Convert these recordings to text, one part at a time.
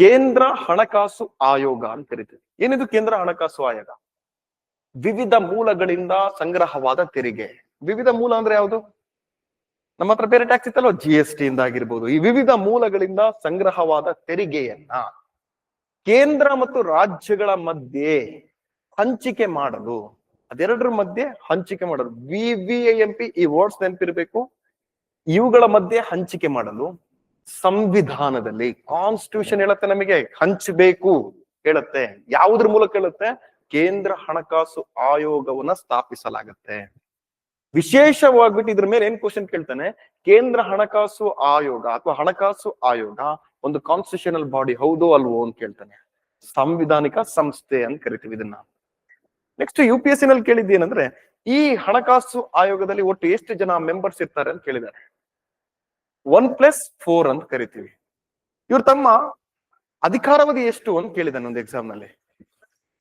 ಕೇಂದ್ರ ಹಣಕಾಸು ಆಯೋಗ ಅಂತ ಕರಿತೀವಿ. ಏನಿದು ಕೇಂದ್ರ ಹಣಕಾಸು ಆಯೋಗ? ವಿವಿಧ ಮೂಲಗಳಿಂದ ಸಂಗ್ರಹವಾದ ತೆರಿಗೆ. ವಿವಿಧ ಮೂಲ ಅಂದ್ರೆ ಯಾವುದು? ನಮ್ಮ ಹತ್ರ ಬೇರೆ ಟ್ಯಾಕ್ಸ್ ಇತ್ತಲ್ಲ ಜಿ ಎಸ್ ಟಿ ಇಂದ ಆಗಿರ್ಬೋದು. ಈ ವಿವಿಧ ಮೂಲಗಳಿಂದ ಸಂಗ್ರಹವಾದ ತೆರಿಗೆಯನ್ನ ಕೇಂದ್ರ ಮತ್ತು ರಾಜ್ಯಗಳ ಮಧ್ಯೆ ಹಂಚಿಕೆ ಮಾಡಲು, ಅದೆರಡರ ಮಧ್ಯೆ ಹಂಚಿಕೆ ಮಾಡಲು V V M P E words ನೆನಪಿರ್ಬೇಕು. ಇವುಗಳ ಮಧ್ಯೆ ಹಂಚಿಕೆ ಮಾಡಲು ಸಂವಿಧಾನದಲ್ಲಿ ಕಾನ್ಸ್ಟಿಟ್ಯೂಷನ್ ಹೇಳುತ್ತೆ ನಮಗೆ ಹಂಚಬೇಕು ಹೇಳುತ್ತೆ. ಯಾವುದ್ರ ಮೂಲಕ ಹೇಳುತ್ತೆ? ಕೇಂದ್ರ ಹಣಕಾಸು ಆಯೋಗವನ್ನ ಸ್ಥಾಪಿಸಲಾಗತ್ತೆ. ವಿಶೇಷವಾಗ್ಬಿಟ್ಟು ಇದ್ರ ಮೇಲೆ ಏನ್ ಕ್ವಶನ್ ಕೇಳ್ತಾನೆ? ಕೇಂದ್ರ ಹಣಕಾಸು ಆಯೋಗ ಅಥವಾ ಹಣಕಾಸು ಆಯೋಗ ಒಂದು ಕಾನ್ಸ್ಟಿಟ್ಯೂಷನಲ್ ಬಾಡಿ ಹೌದೋ ಅಲ್ವೋ ಅಂತ ಕೇಳ್ತಾನೆ. ಸಂವಿಧಾನಿಕ ಸಂಸ್ಥೆ ಅಂತ ಕರಿತೀವಿ ಇದನ್ನ. ನೆಕ್ಸ್ಟ್ ಯು ಪಿ ಎಸ್ನಲ್ಲಿ ಕೇಳಿದ್ದೇನಂದ್ರೆ ಈ ಹಣಕಾಸು ಆಯೋಗದಲ್ಲಿ ಒಟ್ಟು ಎಷ್ಟು ಜನ ಮೆಂಬರ್ಸ್ ಇರ್ತಾರೆ ಅಂತ ಕೇಳಿದ್ದಾರೆ. ಒನ್ ಪ್ಲಸ್ ಫೋರ್ ಅಂತ ಕರಿತೀವಿ. ಇವ್ರು ತಮ್ಮ ಅಧಿಕಾರಾವಧಿ ಎಷ್ಟು ಅಂತ ಕೇಳಿದಾನೆ ಒಂದು ಎಕ್ಸಾಮ್ನಲ್ಲಿ.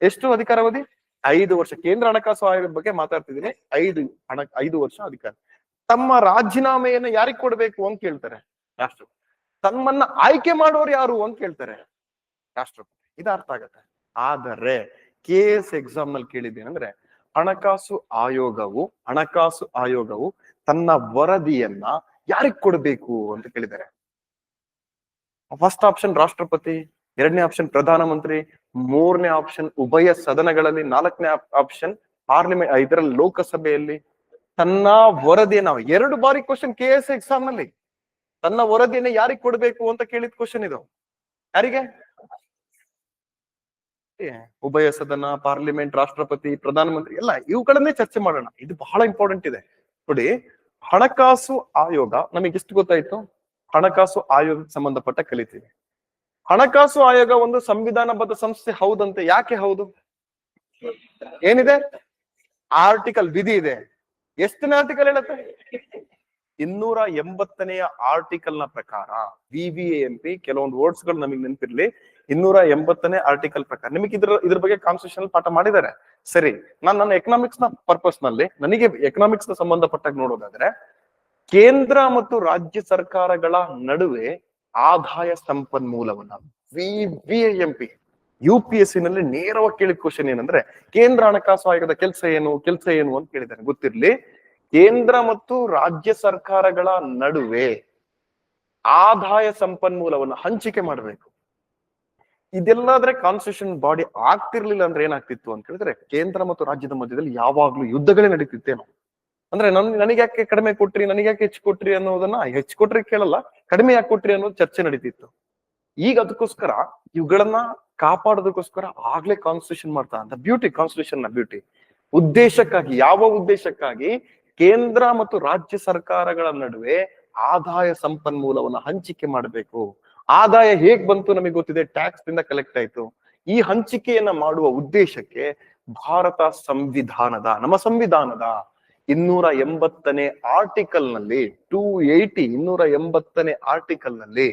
ಎಷ್ಟು ಅಧಿಕಾರಾವಧಿ? ಐದು ವರ್ಷ. ಕೇಂದ್ರ ಹಣಕಾಸು ಆಯೋಗದ ಬಗ್ಗೆ ಮಾತಾಡ್ತಿದ್ದೀನಿ. ಐದು ಹಣ, ಐದು ವರ್ಷ ಅಧಿಕಾರ. ತಮ್ಮ ರಾಜೀನಾಮೆಯನ್ನ ಯಾರಿಗೆ ಕೊಡ್ಬೇಕು ಅಂತ ಕೇಳ್ತಾರೆ? ರಾಷ್ಟ್ರಪತಿ ತಮ್ಮನ್ನ ಆಯ್ಕೆ ಮಾಡೋರು ಯಾರು ಅಂತ ಕೇಳ್ತಾರೆ? ರಾಷ್ಟ್ರಪತಿ. ಇದು ಅರ್ಥ ಆಗತ್ತೆ. ಆದರೆ ಕೆ ಎಸ್ ಎಕ್ಸಾಮ್ನಲ್ಲಿ ಕೇಳಿದ್ದೇನೆಂದ್ರೆ, ಹಣಕಾಸು ಆಯೋಗವು ಹಣಕಾಸು ಆಯೋಗವು ತನ್ನ ವರದಿಯನ್ನ ಯಾರಿಗ್ ಕೊಡ್ಬೇಕು ಅಂತ ಕೇಳಿದ್ದಾರೆ? ಫಸ್ಟ್ ಆಪ್ಷನ್ ರಾಷ್ಟ್ರಪತಿ, ಎರಡನೇ ಆಪ್ಷನ್ ಪ್ರಧಾನಮಂತ್ರಿ, ಮೂರನೇ ಆಪ್ಷನ್ ಉಭಯ ಸದನಗಳಲ್ಲಿ, ನಾಲ್ಕನೇ ಆಪ್ಷನ್ ಪಾರ್ಲಿಮೆಂಟ್ ಇದರಲ್ಲಿ ಲೋಕಸಭೆಯಲ್ಲಿ ತನ್ನ ವರದಿಯನ್ನ ಎರಡು ಬಾರಿ ಕ್ವಶನ್ ಕೆ ಎಸ್ ಎಕ್ಸಾಮ್ನಲ್ಲಿ ತನ್ನ ವರದಿಯನ್ನ ಯಾರಿಗ್ ಕೊಡ್ಬೇಕು ಅಂತ ಕೇಳಿದ ಕ್ವಶನ್ ಇದು. ಯಾರಿಗೆ? ಉಭಯ ಸದನ ಪಾರ್ಲಿಮೆಂಟ್ ರಾಷ್ಟ್ರಪತಿ, ಪ್ರಧಾನಮಂತ್ರಿ, ಎಲ್ಲ ಇವುಗಳನ್ನೇ ಚರ್ಚೆ ಮಾಡೋಣ. ಇದು ಬಹಳ ಇಂಪಾರ್ಟೆಂಟ್ ಇದೆ. ನೋಡಿ ಹಣಕಾಸು ಆಯೋಗ, ನಮಗೆ ಎಷ್ಟು ಗೊತ್ತಾಯ್ತು? ಹಣಕಾಸು ಆಯೋಗಕ್ಕೆ ಸಂಬಂಧಪಟ್ಟ ಕಲಿತೀವಿ. ಹಣಕಾಸು ಆಯೋಗ ಒಂದು ಸಂವಿಧಾನಬದ್ಧ ಸಂಸ್ಥೆ ಹೌದಂತೆ? ಯಾಕೆ ಹೌದು? ಏನಿದೆ? ಆರ್ಟಿಕಲ್ ವಿಧಿ ಇದೆ. ಎಷ್ಟನೇ ಆರ್ಟಿಕಲ್ ಹೇಳುತ್ತೆ? ಇನ್ನೂರ ಎಂಬತ್ತನೆಯ ಆರ್ಟಿಕಲ್ನ ಪ್ರಕಾರ ವಿ ವಿ ಎಂ ಪಿ ಕೆಲವೊಂದು ವರ್ಡ್ಸ್ಗಳು ನಮಗೆ ನೆನಪಿರ್ಲಿ. ಇನ್ನೂರ ಎಂಬತ್ತನೇ ಆರ್ಟಿಕಲ್ ಪ್ರಕಾರ. ನಿಮಗೆ ಇದ್ರ ಇದ್ರ ಬಗ್ಗೆ ಕಾನ್ಸ್ಟಿಟ್ಯೂಷನ್ ಪಾಠ ಮಾಡಿದ್ದಾರೆ. ಸರಿ, ನಾನು ನನ್ನ ಎಕನಾಮಿಕ್ಸ್ನ ಪರ್ಪಸ್ನಲ್ಲಿ ನನಗೆ ಎಕನಾಮಿಕ್ಸ್ನ ಸಂಬಂಧಪಟ್ಟಾಗ ನೋಡೋದಾದ್ರೆ, ಕೇಂದ್ರ ಮತ್ತು ರಾಜ್ಯ ಸರ್ಕಾರಗಳ ನಡುವೆ ಆದಾಯ ಸಂಪನ್ಮೂಲವನ್ನ V V M P U P S C ನಲ್ಲಿ ನೇರವಾಗಿ ಕೇಳಿದ ಕ್ವಶನ್ ಏನಂದ್ರೆ, ಕೇಂದ್ರ ಹಣಕಾಸು ಆಯೋಗದ ಕೆಲಸ ಏನು ಕೆಲಸ ಏನು ಅಂತ ಕೇಳಿದ್ದಾರೆ. ಗೊತ್ತಿರ್ಲಿ? ಕೇಂದ್ರ ಮತ್ತು ರಾಜ್ಯ ಸರ್ಕಾರಗಳ ನಡುವೆ ಆದಾಯ ಸಂಪನ್ಮೂಲವನ್ನು ಹಂಚಿಕೆ ಮಾಡಬೇಕು. ಇದೆಲ್ಲಾದ್ರೆ ಕಾನ್ಸ್ಟಿಟ್ಯೂಷನ್ ಬಾಡಿ ಆಗ್ತಿರ್ಲಿಲ್ಲ ಅಂದ್ರೆ ಏನಾಗ್ತಿತ್ತು ಅಂತ ಹೇಳಿದ್ರೆ ಕೇಂದ್ರ ಮತ್ತು ರಾಜ್ಯದ ಮಧ್ಯದಲ್ಲಿ ಯಾವಾಗ್ಲೂ ಯುದ್ಧಗಳೇ ನಡೀತಿತ್ತೇನೋ. ಅಂದ್ರೆ ನನ್, ನನಗೆ ಯಾಕೆ ಕಡಿಮೆ ಕೊಟ್ರಿ, ನನಗೆ ಯಾಕೆ ಹೆಚ್ಚು ಕೊಟ್ರಿ ಅನ್ನೋದನ್ನ ಹೆಚ್ಚು ಕೊಟ್ರಿ ಕೇಳಲ್ಲ, ಕಡಿಮೆ ಯಾಕೆ ಕೊಟ್ರಿ ಅನ್ನೋದು ಚರ್ಚೆ ನಡೀತಿತ್ತು. ಈಗ ಅದಕ್ಕೋಸ್ಕರ ಇವುಗಳನ್ನ ಕಾಪಾಡೋದಕ್ಕೋಸ್ಕರ ಆಗ್ಲೇ ಕಾನ್ಸ್ಟಿಟ್ಯೂಷನ್ ಮಾಡ್ತಾ ಅಂತ ಬ್ಯೂಟಿ ಕಾನ್ಸ್ಟಿಟ್ಯೂಷನ್ನ ಬ್ಯೂಟಿ ಉದ್ದೇಶಕ್ಕಾಗಿ, ಯಾವ ಉದ್ದೇಶಕ್ಕಾಗಿ ಕೇಂದ್ರ ಮತ್ತು ರಾಜ್ಯ ಸರ್ಕಾರಗಳ ನಡುವೆ ಆದಾಯ ಸಂಪನ್ಮೂಲವನ್ನ ಹಂಚಿಕೆ ಮಾಡಬೇಕು. ಆದಾಯ ಹೇಗ್ ಬಂತು ನಮಗೆ ಗೊತ್ತಿದೆ ಟ್ಯಾಕ್ಸ್ ದಿಂದ ಕಲೆಕ್ಟ್ ಆಯ್ತು. ಈ ಹಂಚಿಕೆಯನ್ನ ಮಾಡುವ ಉದ್ದೇಶಕ್ಕೆ ಭಾರತ ಸಂವಿಧಾನದ, ನಮ್ಮ ಸಂವಿಧಾನದ ಇನ್ನೂರ ಎಂಬತ್ತನೇ ಆರ್ಟಿಕಲ್ನಲ್ಲಿ ಟೂ ಏಟಿ ಇನ್ನೂರ ಎಂಬತ್ತನೇ ಆರ್ಟಿಕಲ್ನಲ್ಲಿ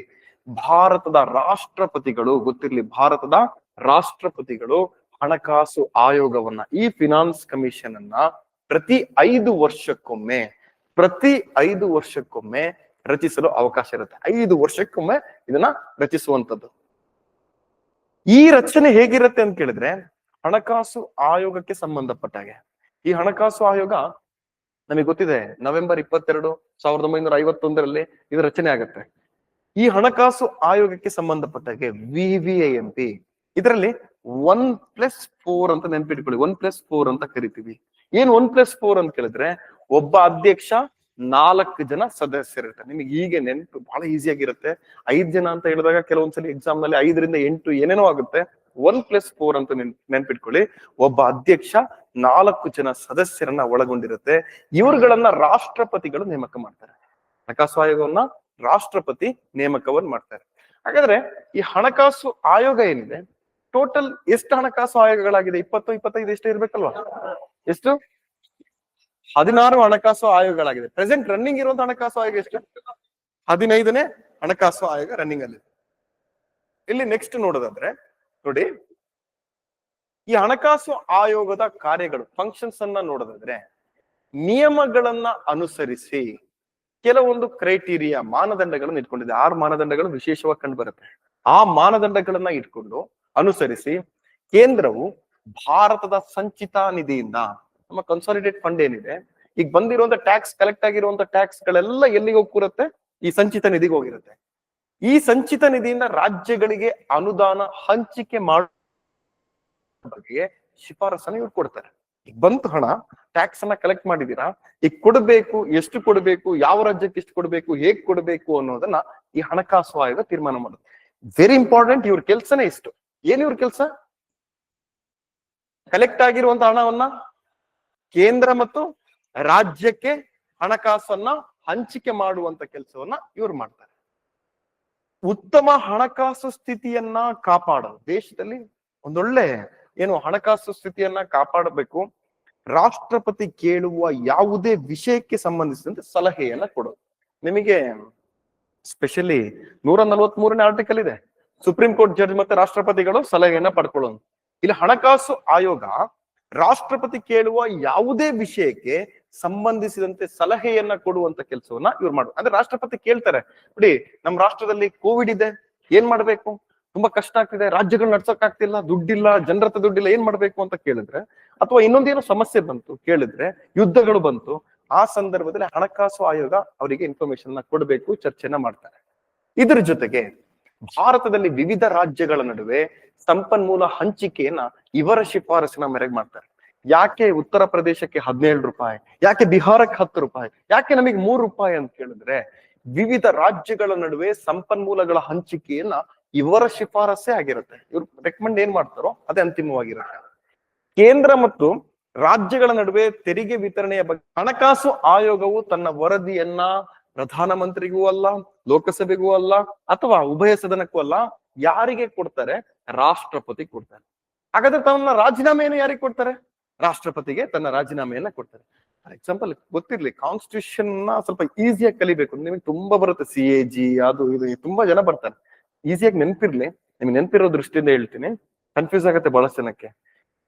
ಭಾರತದ ರಾಷ್ಟ್ರಪತಿಗಳು, ಗೊತ್ತಿರ್ಲಿ ಭಾರತದ ರಾಷ್ಟ್ರಪತಿಗಳು ಹಣಕಾಸು ಆಯೋಗವನ್ನ, ಈ ಫಿನಾನ್ಸ್ ಕಮಿಷನ್ ಅನ್ನ ಪ್ರತಿ ಐದು ವರ್ಷಕ್ಕೊಮ್ಮೆ, ಪ್ರತಿ ಐದು ವರ್ಷಕ್ಕೊಮ್ಮೆ ರಚಿಸಲು ಅವಕಾಶ ಇರುತ್ತೆ. ಐದು ವರ್ಷಕ್ಕೊಮ್ಮೆ ಇದನ್ನ ರಚಿಸುವಂತದ್ದು ಈ ರಚನೆ ಹೇಗಿರುತ್ತೆ ಅಂತ ಕೇಳಿದ್ರೆ ಹಣಕಾಸು ಆಯೋಗಕ್ಕೆ ಸಂಬಂಧಪಟ್ಟ ಹಾಗೆ ಈ ಹಣಕಾಸು ಆಯೋಗ ನಮಗೆ ಗೊತ್ತಿದೆ, ನವೆಂಬರ್ ಇಪ್ಪತ್ತೆರಡು ಸಾವಿರದ ಒಂಬೈನೂರ ಐವತ್ತೊಂದರಲ್ಲಿ ಇದು ರಚನೆ ಆಗುತ್ತೆ. ಈ ಹಣಕಾಸು ಆಯೋಗಕ್ಕೆ ಸಂಬಂಧಪಟ್ಟಾಗೆ ಎಂ ಪಿ ಇದರಲ್ಲಿ ಒನ್ ಪ್ಲಸ್ ಫೋರ್ ಅಂತ ನೆನ್ಪಿಟ್ಕೊಳ್ಳಿ, ಒನ್ ಪ್ಲಸ್ ಫೋರ್ ಅಂತ ಕರಿತೀವಿ. ಏನ್ ಒನ್ ಪ್ಲಸ್ ಫೋರ್ ಅಂತ ಕೇಳಿದ್ರೆ, ಒಬ್ಬ ಅಧ್ಯಕ್ಷ ನಾಲ್ಕು ಜನ ಸದಸ್ಯರಿರ್ತಾರೆ. ನಿಮಗೆ ಹೀಗೆ ನೆನಪು ಬಹಳ ಈಸಿಯಾಗಿರುತ್ತೆ ಐದ್ ಜನ ಅಂತ ಹೇಳಿದಾಗ ಕೆಲವೊಂದ್ಸಲಿ ಎಕ್ಸಾಮ್ನಲ್ಲಿ ಐದರಿಂದ ಎಂಟು ಏನೇನೋ ಆಗುತ್ತೆ. ಒನ್ ಪ್ಲಸ್ ಫೋರ್ ಅಂತ ನೆನ್, ನೆನ್ಪಿಟ್ಕೊಳ್ಳಿ. ಒಬ್ಬ ಅಧ್ಯಕ್ಷ ನಾಲ್ಕು ಜನ ಸದಸ್ಯರನ್ನ ಒಳಗೊಂಡಿರುತ್ತೆ. ಇವರುಗಳನ್ನ ರಾಷ್ಟ್ರಪತಿಗಳು ನೇಮಕ ಮಾಡ್ತಾರೆ. ಹಣಕಾಸು ಆಯೋಗವನ್ನ ರಾಷ್ಟ್ರಪತಿ ನೇಮಕವನ್ನು ಮಾಡ್ತಾರೆ. ಹಾಗಾದ್ರೆ ಈ ಹಣಕಾಸು ಆಯೋಗ ಏನಿದೆ? ಟೋಟಲ್ ಎಷ್ಟು ಹಣಕಾಸು ಆಯೋಗಗಳಾಗಿದೆ? ಇಪ್ಪತ್ತು, ಇಪ್ಪತ್ತೈದು ಎಷ್ಟು ಇರ್ಬೇಕಲ್ವಾ? ಎಷ್ಟು? ಹದಿನಾರು ಹಣಕಾಸು ಆಯೋಗಗಳಾಗಿದೆ. ಪ್ರೆಸೆಂಟ್ ರನ್ನಿಂಗ್ ಇರುವಂತಹ ಹಣಕಾಸು ಆಯೋಗ ಎಷ್ಟು? ಹದಿನೈದನೇ ಹಣಕಾಸು ಆಯೋಗ ರನ್ನಿಂಗ್ ಅಲ್ಲಿ. ಇಲ್ಲಿ ನೆಕ್ಸ್ಟ್ ನೋಡೋದಾದ್ರೆ, ನೋಡಿ. ಈ ಹಣಕಾಸು ಆಯೋಗದ ಕಾರ್ಯಗಳು ಫಂಕ್ಷನ್ಸ್ ಅನ್ನ ನೋಡೋದಾದ್ರೆ, ನಿಯಮಗಳನ್ನ ಅನುಸರಿಸಿ ಕೆಲವೊಂದು ಕ್ರೈಟೀರಿಯಾ ಮಾನದಂಡಗಳನ್ನು ಇಟ್ಕೊಂಡಿದೆ. ಆರು ಮಾನದಂಡಗಳು ವಿಶೇಷವಾಗಿ ಕಂಡು ಬರುತ್ತೆ. ಆ ಮಾನದಂಡಗಳನ್ನ ಇಟ್ಕೊಂಡು ಅನುಸರಿಸಿ ಕೇಂದ್ರವು ಭಾರತದ ಸಂಚಿತ ನಿಧಿಯಿಂದ ನಮ್ಮ ಕನ್ಸಾಲಿಡೇಟ್ ಫಂಡ್ ಏನಿದೆ, ಈಗ ಬಂದಿರುವಂತ ಟ್ಯಾಕ್ಸ್ ಕಲೆಕ್ಟ್ ಆಗಿರುವಂತ ಟ್ಯಾಕ್ಸ್ ಗಳೆಲ್ಲ ಎಲ್ಲಿಗೆ ಕೂರುತ್ತೆ? ಈ ಸಂಚಿತ ನಿಧಿಗೆ ಹೋಗಿರುತ್ತೆ. ಈ ಸಂಚಿತ ನಿಧಿಯಿಂದ ರಾಜ್ಯಗಳಿಗೆ ಅನುದಾನ ಹಂಚಿಕೆ ಮಾಡುವ ಬಗ್ಗೆ ಶಿಫಾರಸನ್ನು ಇವ್ರು ಕೊಡ್ತಾರೆ. ಈಗ ಬಂತು ಹಣ ಟ್ಯಾಕ್ಸ್ ಅನ್ನ ಕಲೆಕ್ಟ್ ಮಾಡಿದೀರಾ? ಈಗ ಕೊಡಬೇಕು, ಎಷ್ಟು ಕೊಡಬೇಕು, ಯಾವ ರಾಜ್ಯಕ್ಕೆ ಎಷ್ಟು ಕೊಡಬೇಕು, ಹೇಗ್ ಕೊಡಬೇಕು ಅನ್ನೋದನ್ನ ಈ ಹಣಕಾಸು ಆಯೋಗ ತೀರ್ಮಾನ ಮಾಡುತ್ತೆ. ವೆರಿ ಇಂಪಾರ್ಟೆಂಟ್ ಇವ್ರ ಕೆಲ್ಸನೇ ಇಷ್ಟು. ಏನ್ ಇವ್ರ ಕೆಲ್ಸ? ಕಲೆಕ್ಟ್ ಆಗಿರುವಂತ ಹಣವನ್ನ ಕೇಂದ್ರ ಮತ್ತು ರಾಜ್ಯಕ್ಕೆ ಹಣಕಾಸನ್ನ ಹಂಚಿಕೆ ಮಾಡುವಂತ ಕೆಲಸವನ್ನ ಇವ್ರು ಮಾಡ್ತಾರೆ. ಉತ್ತಮ ಹಣಕಾಸು ಸ್ಥಿತಿಯನ್ನ ಕಾಪಾಡಲು ದೇಶದಲ್ಲಿ ಒಂದೊಳ್ಳೆ ಏನು ಹಣಕಾಸು ಸ್ಥಿತಿಯನ್ನ ಕಾಪಾಡಬೇಕು, ರಾಷ್ಟ್ರಪತಿ ಕೇಳುವ ಯಾವುದೇ ವಿಷಯಕ್ಕೆ ಸಂಬಂಧಿಸಿದಂತೆ ಸಲಹೆಯನ್ನ ಕೊಡೋದು. ನಿಮಗೆ ಸ್ಪೆಷಲಿ ನೂರ ನಲವತ್ತ್ ಮೂರನೇ ಆರ್ಟಿಕಲ್ ಇದೆ. ಸುಪ್ರೀಂ ಕೋರ್ಟ್ ಜಡ್ಜ್ ಮತ್ತೆ ರಾಷ್ಟ್ರಪತಿಗಳು ಸಲಹೆಯನ್ನ ಪಡ್ಕೊಳ್ಳೋದು. ಇಲ್ಲಿ ಹಣಕಾಸು ಆಯೋಗ ರಾಷ್ಟ್ರಪತಿ ಕೇಳುವ ಯಾವುದೇ ವಿಷಯಕ್ಕೆ ಸಂಬಂಧಿಸಿದಂತೆ ಸಲಹೆಯನ್ನ ಕೊಡುವಂತ ಕೆಲಸವನ್ನ ಇವ್ರು ಮಾಡು. ಅಂದ್ರೆ ರಾಷ್ಟ್ರಪತಿ ಕೇಳ್ತಾರೆ ನೋಡಿ ನಮ್ಮ ರಾಷ್ಟ್ರದಲ್ಲಿ ಕೋವಿಡ್ ಇದೆ, ಏನ್ ಮಾಡ್ಬೇಕು? ತುಂಬಾ ಕಷ್ಟ ಆಗ್ತಿದೆ, ರಾಜ್ಯಗಳು ನಡ್ಸಕ್ ಆಗ್ತಿಲ್ಲ, ದುಡ್ಡಿಲ್ಲ ಜನರ ಹತ್ರ ದುಡ್ಡಿಲ್ಲ, ಏನ್ ಮಾಡ್ಬೇಕು? ಅಂತ ಕೇಳಿದ್ರೆ, ಅಥವಾ ಇನ್ನೊಂದೇನೋ ಸಮಸ್ಯೆ ಬಂತು ಕೇಳಿದ್ರೆ, ಯುದ್ಧಗಳು ಬಂತು, ಆ ಸಂದರ್ಭದಲ್ಲಿ ಹಣಕಾಸು ಆಯೋಗ ಅವರಿಗೆ ಇನ್ಫಾರ್ಮೇಶನ್ನ ಕೊಡಬೇಕು ಚರ್ಚೆನ ಮಾಡ್ತಾರೆ. ಇದ್ರ ಜೊತೆಗೆ ಭಾರತದಲ್ಲಿ ವಿವಿಧ ರಾಜ್ಯಗಳ ನಡುವೆ ಸಂಪನ್ಮೂಲ ಹಂಚಿಕೆಯನ್ನ ಇವರ ಶಿಫಾರಸಿನ ಮೇರೆಗೆ ಮಾಡ್ತಾರೆ. ಯಾಕೆ ಉತ್ತರ ಪ್ರದೇಶಕ್ಕೆ ಹದಿನೇಳು ರೂಪಾಯಿ, ಯಾಕೆ ಬಿಹಾರಕ್ಕೆ ಹತ್ತು ರೂಪಾಯಿ, ಯಾಕೆ ನಮಗೆ ಮೂರು ರೂಪಾಯಿ ಅಂತ ಹೇಳಿದ್ರೆ ವಿವಿಧ ರಾಜ್ಯಗಳ ನಡುವೆ ಸಂಪನ್ಮೂಲಗಳ ಹಂಚಿಕೆಯನ್ನ ಇವರ ಶಿಫಾರಸೆ ಆಗಿರುತ್ತೆ. ಇವರು ರೆಕಮೆಂಡ್ ಏನ್ ಮಾಡ್ತಾರೋ ಅದೇ ಅಂತಿಮವಾಗಿರುತ್ತೆ. ಕೇಂದ್ರ ಮತ್ತು ರಾಜ್ಯಗಳ ನಡುವೆ ತೆರಿಗೆ ವಿತರಣೆಯ ಬಗ್ಗೆ ಹಣಕಾಸು ಆಯೋಗವು ತನ್ನ ವರದಿಯನ್ನ ಪ್ರಧಾನಮಂತ್ರಿಗೂ ಅಲ್ಲ, ಲೋಕಸಭೆಗೂ ಅಲ್ಲ, ಅಥವಾ ಉಭಯ ಸದನಕ್ಕೂ ಅಲ್ಲ, ಯಾರಿಗೆ ಕೊಡ್ತಾರೆ? ರಾಷ್ಟ್ರಪತಿ ಕೊಡ್ತಾರೆ. ಹಾಗಾದ್ರೆ ತನ್ನ ರಾಜೀನಾಮೆಯನ್ನು ಯಾರಿಗೆ ಕೊಡ್ತಾರೆ? ರಾಷ್ಟ್ರಪತಿಗೆ ತನ್ನ ರಾಜೀನಾಮೆಯನ್ನ ಕೊಡ್ತಾರೆ. ಫಾರ್ ಎಕ್ಸಾಂಪಲ್ ಗೊತ್ತಿರ್ಲಿ ಕಾನ್ಸ್ಟಿಟ್ಯೂಷನ್ನ ಸ್ವಲ್ಪ ಈಸಿಯಾಗಿ ಕಲಿಬೇಕು. ನಿಮಗೆ ತುಂಬಾ ಬರುತ್ತೆ ಸಿ ಎ ಜಿ ಅದು ಇದು ತುಂಬಾ ಜನ ಬರ್ತಾರೆ. ಈಸಿಯಾಗಿ ನೆನ್ಪಿರ್ಲಿ. ನಿಮ್ಗೆ ನೆನ್ಪಿರೋ ದೃಷ್ಟಿಯಿಂದ ಹೇಳ್ತೀನಿ. ಕನ್ಫ್ಯೂಸ್ ಆಗತ್ತೆ ಬಹಳಷ್ಟು ಜನಕ್ಕೆ.